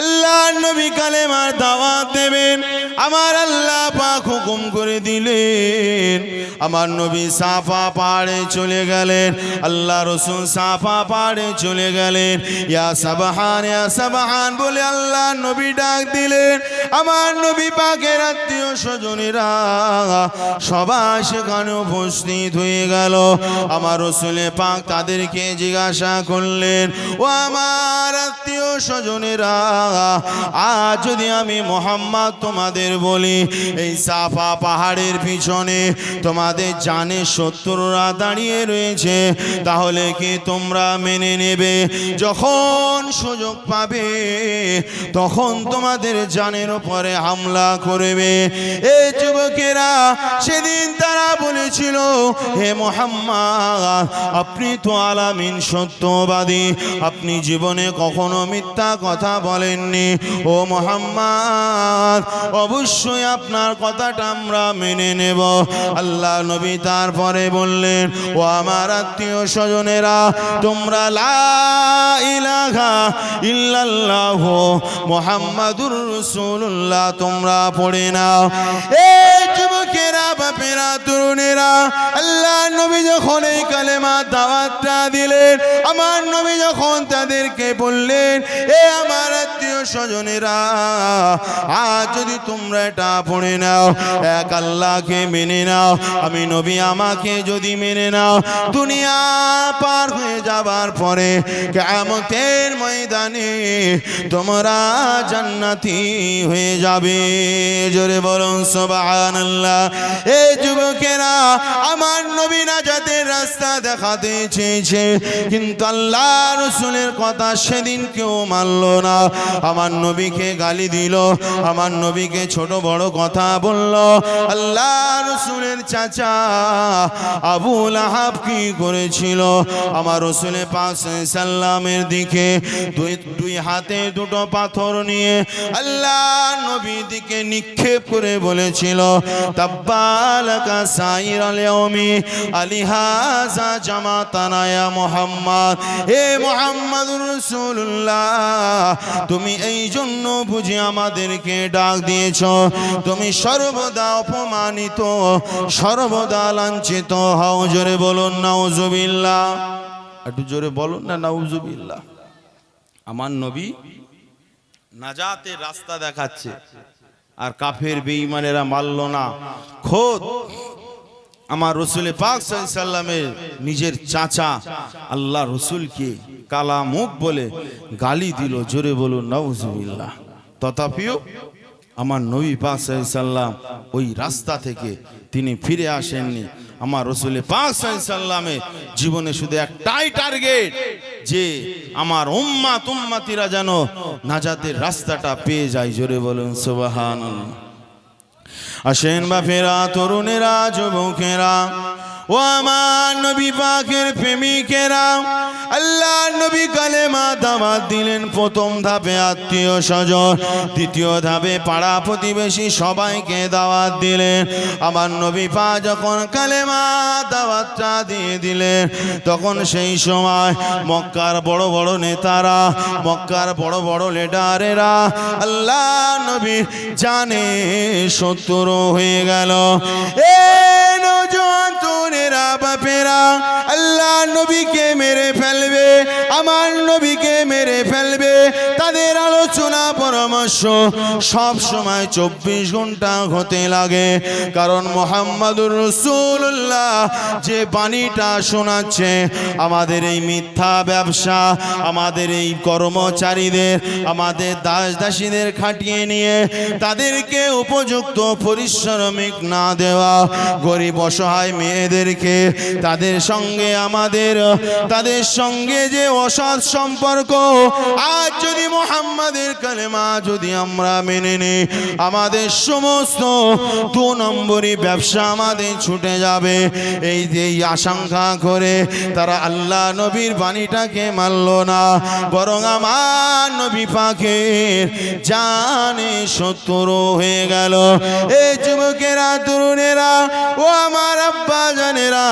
আল্লাহ নবী কালেমার দাওয়াত দেবেন। আমার আল্লাহ পাক হুকুম করে দিলেন। আমার নবী সাফা পাহাড়ে চলে গেলেন। আল্লাহ রসুল সাফা পাহাড়ে চলে গেলেন। ইয়া সাবাহান ইয়া সাবাহান বলে আল্লাহ নবী ডাক দিলেন। আমার নবী পাকের আত্মীয় স্বজনেরা সবাই সেখানে উপস্থিত হয়ে গেল। আমার রসুলে পাক তাদেরকে জিজ্ঞাসা করলেন, ও আমার আত্মীয় স্বজনেরা আজ যদি আমি মোহাম্মদ তোমাদের বলি, এই সাফা পাহাড়ের পিছনে তোমাদের জানে শত্রুরা দাঁড়িয়ে রয়েছে, তাহলে কি তোমরা মেনে নেবে? যখন সুযোগ পাবে, তখন তোমাদের জানের উপরে হামলা করবে। যুবকেরা, সেদিন তারা বলেছিল, হে মোহাম্মদ, আপনি তো আলামিন সত্যবাদী, আপনি জীবনে কখনো মিথ্যা কথা বলেননি ও মোহাম্মদ, অবশ্যই আপনার কথাটা আমরা মেনে নেব। আল্লাহ নবী তারপরে বললেন, ও আমার আত্মীয় স্বজনেরা, তোমরা মোহাম্মদুর রাসূলুল্লাহ, তোমরা পড়ে নাও। যুবকেরা, বাপেরা, তরুণেরা, আল্লাহ নবী যখন এই কালেমা দাওয়াতটা দিলেন, আমার নবী যখন তাদেরকে বললেন, এ আমার আত্মীয় স্বজনেরা, আজ যদি তোমরা এটা পড়ে নাও, এক আল্লাহকে মেনে নাও, আমি নবী আমাকে যদি মেনে নাও, দুনিয়া পার হয়ে যাবার পরে কেমতের ময়দানে তোমরা জান্নাতি হয়ে যাবে। জোরে বলুন, সুবহানাল্লাহ। এই যুবকেরা, আমার নবী নাজাতের রাস্তা দেখাতে চেয়েছে কিন্তু আল্লাহ রসুলের কথা সেদিন কেউ মানলো না। আমার নবীকে গালি দিল, আমার নবীকে ছোট বড় কথা বলল। আল্লাহ রসুলের চাচা আবুল আহাব কি করেছিল? আমার রসুলের পাশ সাল্লামের দিকে দুই দুই হাতে দুটো পাথর নিয়ে আল্লাহ নবী দিকে নিক্ষেপ করে বলেছিল, তাব্বালাকা সাইর আলিয়মি আলিহাজা জামাতানা ইয়া মুহাম্মদ। হে মুহাম্মাদুর তুমি এই জন্য বুঝি আমাদেরকে ডাক দিয়েছ। তুমি সর্বদা অপমানিত, সর্বদা লাঞ্ছিত। হও জোরে বলুন, নাউজুবিল্লাহ। একটু জোরে বলুন না, নাউজুবিল্লাহ। আমার নবী নাজাতের রাস্তা দেখাচ্ছে, আর কাফের বেঈমানেরা মানল না। খোদ আমার রসুল পাক সাল্লামের নিজের চাচা আল্লাহ রসুলকে কালা মুখ বলে গালি দিল, জোরে বলুন নওজুবিল্লাহ তথাপিও আমার নবী পাক সাল্লাম ওই রাস্তা থেকে তিনি ফিরে আসেননি। আমার রসুল পাক সাল্লামের জীবনে শুধু একটাই টার্গেট, যে আমার উম্মা তুম্মাতিরা যেন নাজাতের রাস্তাটা পেয়ে যায়, জোরে বলুন সুবাহান আসেন বাপেরা তরুণেরা যুবকেরা। ও আমার নবী পাকের প্রেমিকেরা, আল্লাহ নবী কালেমা দামাত দিলেন প্রথম ধাপে আত্মীয় স্বজন, দ্বিতীয় ধাপে পাড়া প্রতিবেশী সবাইকে দাওয়াত দিলেন। আমার নবী পা যখন কালে কালেমা দাওয়াতটা দিয়ে দিলেন, তখন সেই সময় মক্কার বড় বড় নেতারা, মক্কার বড় বড় লিডারেরা, আল্লাহ নবী জানে শত্রু হয়ে গেল। এ পরামর্শ। সব সময় চব্বিশ ঘণ্টা হতে লাগে। কারণ মোহাম্মদুর রসুল্লাহ যে বাণীটা শোনাচ্ছে, আমাদের এই মিথ্যা ব্যবসা, আমাদের এই কর্মচারীদের, আমাদের দাস দাসীদের খাটিয়ে নিয়ে, তাদেরকে উপযুক্ত পরিশ্রমিক না দেওয়া, গরিব অসহায় মেয়েদেরকে, তাদের সঙ্গে আমাদের, তাদের সঙ্গে যে অসৎ সম্পর্ক, আজ যদি মোহাম্মদের কালেমা যদি আমরা মেনে নিই, আমাদের সমস্ত দু নম্বরই ব্যবসা আমাদের ছুটে যাবে। এই যে আশঙ্কা করে তারা আল্লাহ নবীর বাণীটাকে মানল না, বরং আমার নবী পাখের জানে শত্রু হয়ে গেল। এই যুবকেরা আব্বা জানেরা,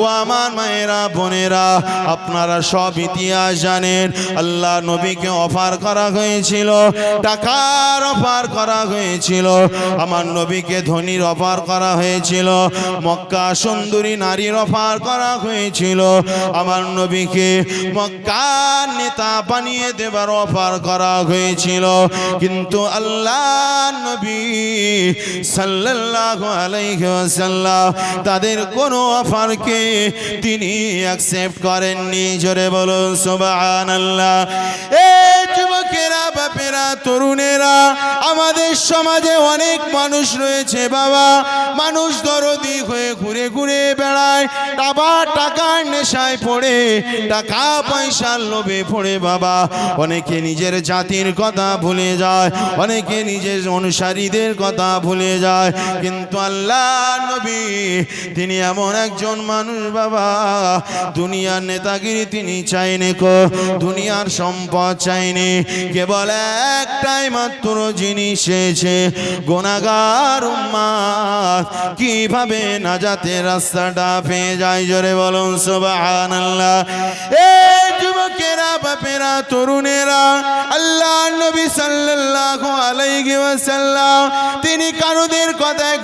ও আমার মায়েরা, বোনেরা, আপনারা সব ইতিহাস জানেন। আল্লাহ নবীকে অফার করা হয়েছিল, টাকার অফার করা হয়েছিল, আমার নবীকে ধনির অফার করা হয়েছিল, মক্কা সুন্দরী নারীর অফার করা হয়েছিল, আমার নবীকে মক্কার নেতা বানিয়ে দেবার অফার করা হয়েছিল। কিন্তু আল্লাহ নবী সাল্লাল্লাহু আলাইহি ওয়াসাল্লাম তাদের কোনো অফারকে তিনি অ্যাকসেপ্ট করেননি। জোরে বলুন, সুবহানাল্লাহ। এই যুবকেরা, বাপেরা, তরুণেরা, আমাদের সমাজে অনেক মানুষ রয়েছে বাবা। মানুষ দরদি হয়ে ঘুরে ঘুরে বেড়ায় আবার টাকার নেশায় পড়ে, টাকা পয়সার লোভে পড়ে বাবা। অনেকে নিজের জাতির কথা ভুলে যায়, অনেকে নিজের অনুসারীদের কথা ভুলে যায়। কিন্তু আল্লাহ নবী, তিনি এমন একজন মানুষ বাবা। দুনিয়ার নেতাগিরি তিনি চাইনে কো, দুনিয়ার সম্পদ চাইনি। কেবল একটাই মাত্র জিনিস এসেছে, গোনাগার উম্মাদ। কীভাবে নাজাতের রাস্তাটা পেয়ে যায় জোরে বলুন, সুবহানাল্লাহ। এই যুবকেরা, বাপেরা, তরুণেরা আল্লাহ নবী সাল্লাল্লাহু আলাইহি ওয়াসাল্লাম, তিনি কারুদের কথায়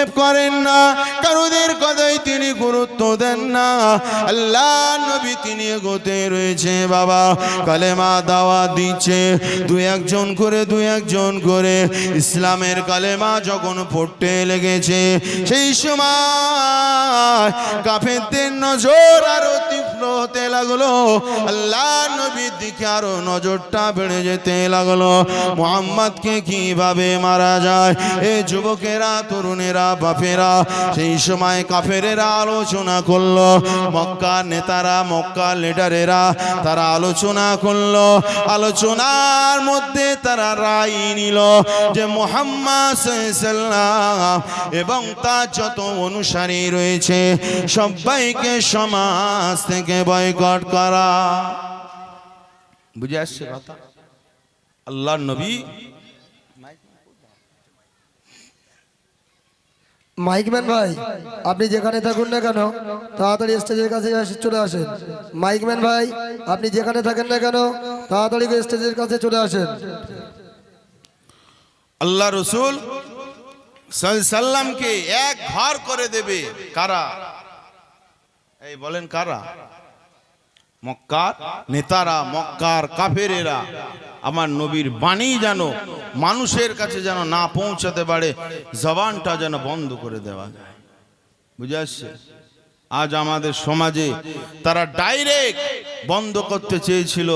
গুরুক্ষেপ করেন না, কারুদের কথায় তিনি গুরুত্ব দেন না। আল্লাহ নবী তিনি এগোতে রয়েছে, বাবা কালেমা দাওয়া দিচ্ছে। দু একজন করে দু একজন করে ইসলামের কালেমা যখন পড়তে লেগেছে, সেই সময় কাফেরদের নজর আরও তীব্র হতে লাগল। আল্লাহ নবীর দিকে আরও নজরটা বেড়ে যেতে লাগল। মোহাম্মদকে কীভাবে মারা যায়? এ যুবকেরা, তরুণেরা বাপেরা সেই সময় কাফেরেরা আলোচনা করল। মক্কার নেতারা মক্কার লিডারেরা, তারা আলোচনা করল। আলোচনার মধ্যে তারা রায় নিল যে মোহাম্মদ এবং তার যত অনুসারী রয়েছে, সবাইকে সমাজ থেকে বয়কট করা। বুঝে আসছে কথা? আল্লাহ নবী মাইকম্যান ভাই, আপনি যেখানে থাকুন না কেন, তাড়াতাড়ি স্টেজের কাছে চলে আসেন। মাইকম্যান ভাই, আপনি যেখানে থাকেন না কেন, তাড়াতাড়ি স্টেজের কাছে চলে আসেন। আল্লাহ রসুল সাল্লামকে এক ঘর করে দেবে। কারা? এই বলেন কারা? মক্কার নেতারা, মক্কার কাফেরেরা, আমার নবীর বাণী যেন মানুষের কাছে যেন না পৌঁছাতে পারে, জবানটা যেন বন্ধ করে দেওয়া যায়। বুঝে আসছে? আজ আমাদের সমাজে তারা ডাইরেক্ট বন্ধ করতে চেয়েছিল,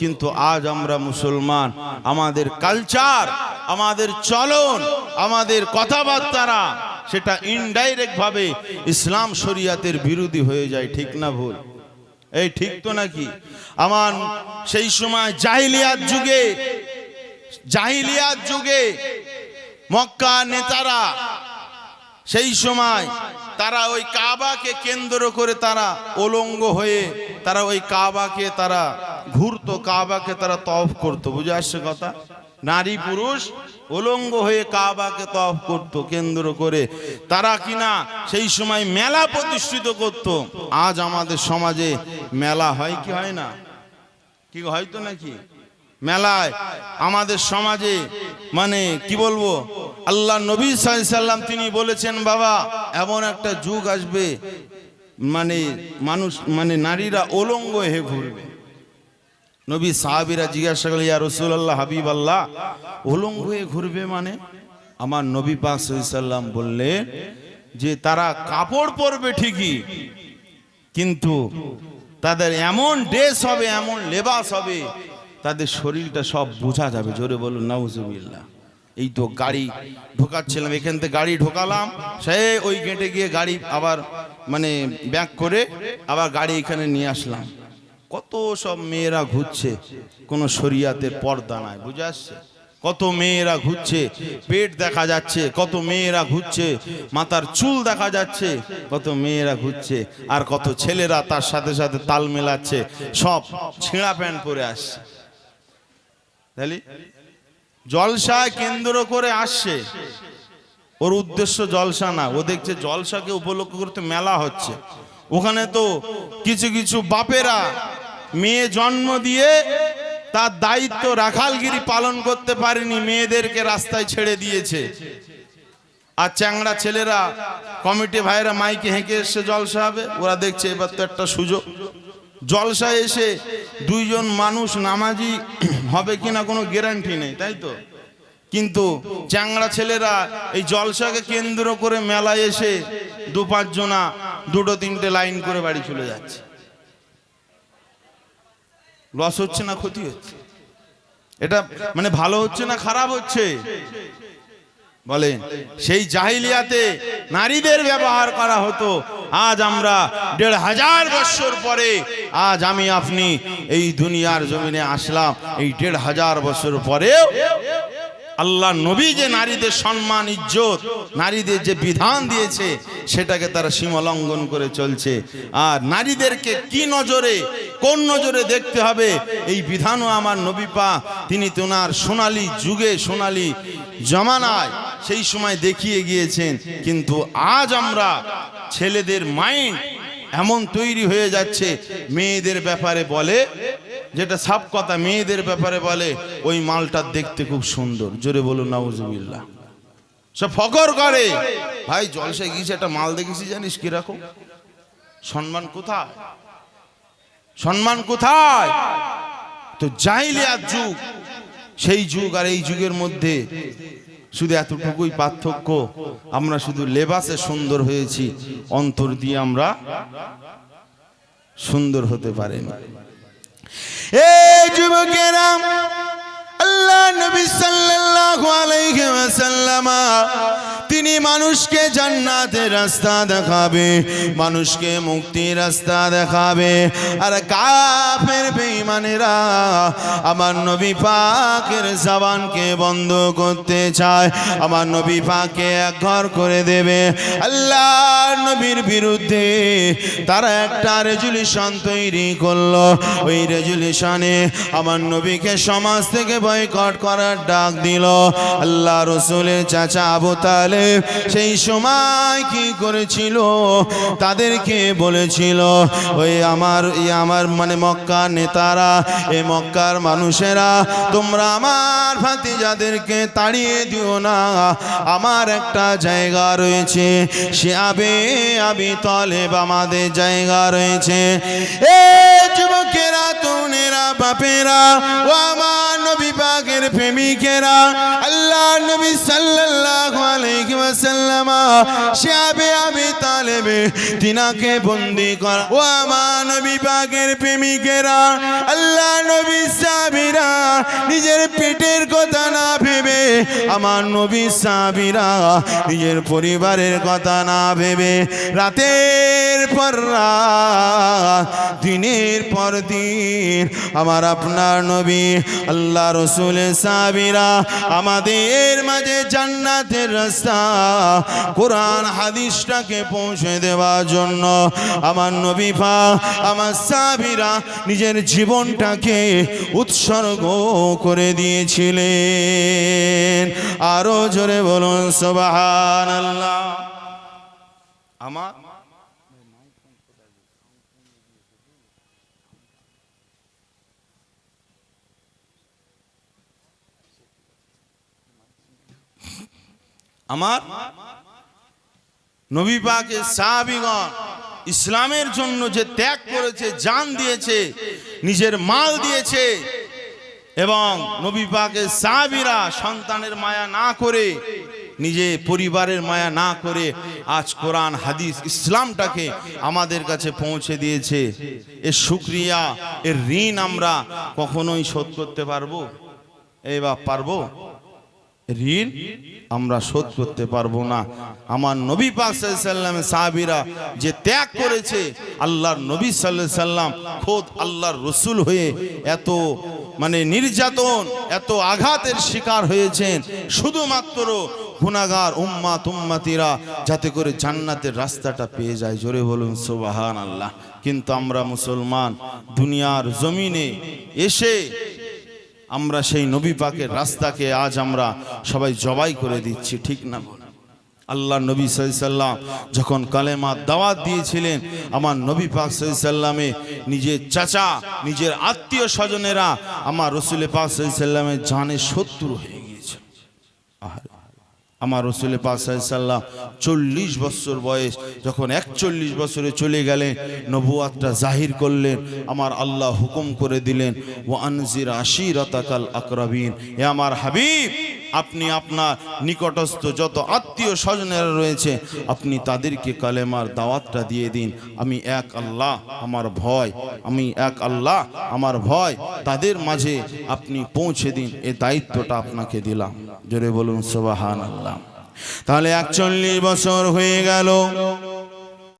কিন্তু আজ আমরা মুসলমান, আমাদের কালচার, আমাদের চলন, আমাদের কথাবার্তারা সেটা ইনডাইরেক্ট ভাবে ইসলাম শরিয়াতের বিরোধী হয়ে যায়, ঠিক না ভুল? এই ঠিক তো নাকি? আমার সেই সময় জাহিলিয়াত যুগে জাহিলিয়াত যুগে মক্কা নেতারা, সেই সময় তারা ওই কাবাকে কেন্দ্র করে তারা অলঙ্গ হয়ে তারা ওই কাবাকে তারা ঘুরতো, কাবাকে তারা তফ করতো। বুঝে আসছে কথা? নারী পুরুষ অলঙ্গ হয়ে কাবাকে তফ করত, কেন্দ্র করে। তারা কিনা সেই সময় মেলা প্রতিষ্ঠিত করত। আজ আমাদের সমাজে মেলা হয় কি হয় না? কি হয়তো নাকি? মেলায় আমাদের সমাজে মানে কি বলব? আল্লাহ নবী সাল্লাম তিনি বলেছেন, বাবা, এমন একটা যুগ আসবে মানে মানুষ মানে নারীরা অলঙ্গ হয়ে ঘুরবে। নবী সাহাবিরা জিজ্ঞাসা করলে ইয়া রসুল আল্লাহ হাবিব আল্লাহ উলঙ্গ হয়ে ঘুরবে মানে? আমার নবী পাক সাল্লাম বললেন যে, তারা কাপড় পরবে ঠিকই, কিন্তু তাদের এমন ড্রেস হবে, এমন লেবাস হবে, তাদের শরীরটা সব বোঝা যাবে। জোরে বলুন, নাউজুবিল্লাহ। এই তো গাড়ি ঢোকাচ্ছিলাম, এখান থেকে গাড়ি ঢোকালাম সে ওই গেটে গিয়ে গাড়ি আবার মানে ব্যাক করে আবার গাড়ি এখানে নিয়ে আসলাম। কত সব মেয়েরা ঘুরছে, কোনো শরিয়াতের পর্দা নাই, বুঝে আসছে? কত মেয়েরা ঘুরছে, পেট দেখা যাচ্ছে, কত মেয়েরা ঘুরছে, মাথার চুল দেখা যাচ্ছে, কত মেয়েরা ঘুরছে, আর কত ছেলেরা তার সাথে সাথে তাল মেলাচ্ছে, সব ছিঁড়া প্যান্ট পরে আসছে। তাহলে জলসা কেন্দ্র করে আসছে। ওর উদ্দেশ্য জলসা না, ও দেখছে জলসাকে উপলক্ষ করতে মেলা হচ্ছে। ওখানে তো কিছু কিছু বাপেরা মেয়ে জন্ম দিয়ে তার দায়িত্ব রাখালগিরি পালন করতে পারেনি, মেয়েদেরকে রাস্তায় ছেড়ে দিয়েছে। আর চ্যাংড়া ছেলেরা কমিটি ভাইরা মাইকে হেঁকে এসে জলসা হবে, ওরা দেখছে এবার তো একটা সুযোগ। জলসা এসে দুইজন মানুষ নামাজি হবে কিনা কোনো গ্যারান্টি নেই, তাই তো? কিন্তু চ্যাংড়া ছেলেরা এই জলসাকে কেন্দ্র করে মেলায় এসে দু পাঁচজনা দুটো তিনটে লাইন করে বাড়ি চলে যাচ্ছে। লস হচ্ছে না ক্ষতি হচ্ছে? এটা মানে ভালো হচ্ছে না খারাপ হচ্ছে? বলেন, সেই জাহিলিয়াতে নারীদের ব্যবহার করা হতো। আজ আমরা দেড় হাজার বছর পরে, আজ আমি আপনি এই দুনিয়ার জমিনে আসলাম, এই দেড় হাজার বছর পরেও আল্লাহ নবী যে নারীদের সম্মান, ইজ্জত, নারীদের যে বিধান দিয়েছে সেটাকে তারা সীমালঙ্ঘন করে চলছে। আর নারীদেরকে কি নজরে, কোন নজরে দেখতে হবে? এই বিধানও আমার নবী পা তিনি তোনার সোনালি যুগে সোনালি জমানায় সেই সময় দেখিয়ে গিয়েছেন। কিন্তু আজ আমরা ছেলেদের মাইন্ড এমন তৈরি হয়ে যাচ্ছে, মেয়েদের ব্যাপারে বলে, যেটা সাপ কথা, মেয়েদের ব্যাপারে বলে, ওই মালটা দেখতে খুব সুন্দর। জোরে বলুন, নাউজুবিল্লাহ। সব ফকর করে। ভাই, জলসে গিয়েছে একটা মাল দেখেছি জানিস কীরকম? সম্মান কোথায়? সম্মান কোথায়? তো যাইলে আর যুগ। সেই যুগ আর এই যুগের মধ্যে শুধু এতটুকুই পার্থক্য, আমরা শুধু লেবাসে সুন্দর হয়েছি, অন্তর দিয়ে আমরা সুন্দর হতে পারেনি। এই যুবকেরা আল্লাহ নবী সাল্লাল্লাহু আলাইহি ওয়াসাল্লাম তিনি মানুষকে জান্নাতের রাস্তা দেখাবে, মানুষকে মুক্তির রাস্তা দেখাবে। আর কাফের বেঈমানেরা আমার নবী পাকের জবানকে বন্ধ করতে চায়, আমার নবী পাককে এক ঘর করে দেবে। আল্লাহ নবীর বিরুদ্ধে তারা একটা রেজুলেশন তৈরি করল। ওই রেজুলেশনে আমার নবীকে সমাজ থেকে বয়কট করার ডাক দিল। আল্লাহ রসুলের চাচা আবু তালেব সেই সময় কি করেছিল? তাদেরকে বলেছিল, ওই আমার আমার মানে মক্কার নেতারা, এই মক্কার মানুষেরা, তোমরা আমার ভাতিজাদেরকে তাড়িয়ে দিও না। আমার একটা জায়গা রয়েছে, সে আবে, আবি তলেব আমাদের জায়গা রয়েছে। এ যুবকেরা, তরুণেরা, বাপেরা, ও আমার নবী পাকের প্রেমিকেরা আল্লাহ নবী আলাইহি ওয়াসাল্লাম আবে আবি তালেবে, তিনাকে বন্দি করা। ও আমার নবী পাকের প্রেমিকেরা, আল্লাহ নবী সাবিরা নিজের পেটের কথা না ভেবে, আমার নবী সাবিরা নিজের পরিবারের কথা না ভেবে, রাতের পর দিনের পর দিন, আমার আপনার নবী, আল্লাহ রসুলের সাবিরা আমাদের মাঝে জান্নাতের রাস্তা কোরআন হাদিসটাকে পৌঁছে দেওয়ার জন্য আমার নবীফা, আমার সাবিরা নিজের জীবনটাকে উৎসর্গ করে দিয়েছিলেন। আরও জোরে বলুন সবাহ আল্লাহ আমার আমার নবী পাকের সাহাবিগণ ইসলামের জন্য যে ত্যাগ করেছে, জান দিয়েছে, নিজের মাল দিয়েছে এবং নবী পাকের সাহাবিরা সন্তানের মায়া না করে, নিজে পরিবারের মায়া না করে আজ কোরআন, হাদিস, ইসলামটাকে আমাদের কাছে পৌঁছে দিয়েছে। এর শুক্রিয়া, এর ঋণ আমরা কখনোই শোধ করতে পারব? এই বা পারব? ঋণ আমরা শোধ করতে পারব না। আমার নবী পাক সাল্লামের সাহাবিরা যে ত্যাগ করেছে, আল্লাহর নবী সাল্লাহ সাল্লাম খোদ আল্লাহর রসুল হয়ে এত মানে নির্যাতন, এত আঘাতের শিকার হয়েছেন। শুধুমাত্র গুনাগার উম্মা তুম্মাতিরা যাতে করে জান্নাতের রাস্তাটা পেয়ে যায়। জোরে বলুন সোবাহান আল্লাহ কিন্তু আমরা মুসলমান, দুনিয়ার জমিনে এসে আমরা সেই নবী পাকের রাস্তাকে আজ আমরা সবাই জবাই করে দিচ্ছি, ঠিক না আল্লাহ নবী সাল্লাম যখন কালেমা দাওয়াত দিয়েছিলেন, আমার নবী পাক সাল্লামে নিজের চাচা, নিজের আত্মীয় স্বজনেরা আমার রসুল পাক সাল্লামের জানে শত্রু হয়ে। আমার রসুল পাশাল্লাম চল্লিশ বছর বয়স যখন একচল্লিশ বছরে চলে গেলেন, নবুয়াতটা জাহির করলেন, আমার আল্লাহ হুকুম করে দিলেন ও আনজির আশির রতাকাল আকরাবিন। এ আমার হাবিব, আপনি আপনার নিকটস্থ যত আত্মীয় স্বজনেরা রয়েছে, আপনি তাদেরকে কালেমার দাওয়াতটা দিয়ে দিন। আমি এক আল্লাহ, আমার ভয়। আমি এক আল্লাহ, আমার ভয়। তাদের মাঝে আপনি পৌঁছে দিন, এ দায়িত্বটা আপনাকে দিলাম। জোরে বলুন সোবাহান আল্লাহ তাহলে একচল্লিশ বছর হয়ে গেল।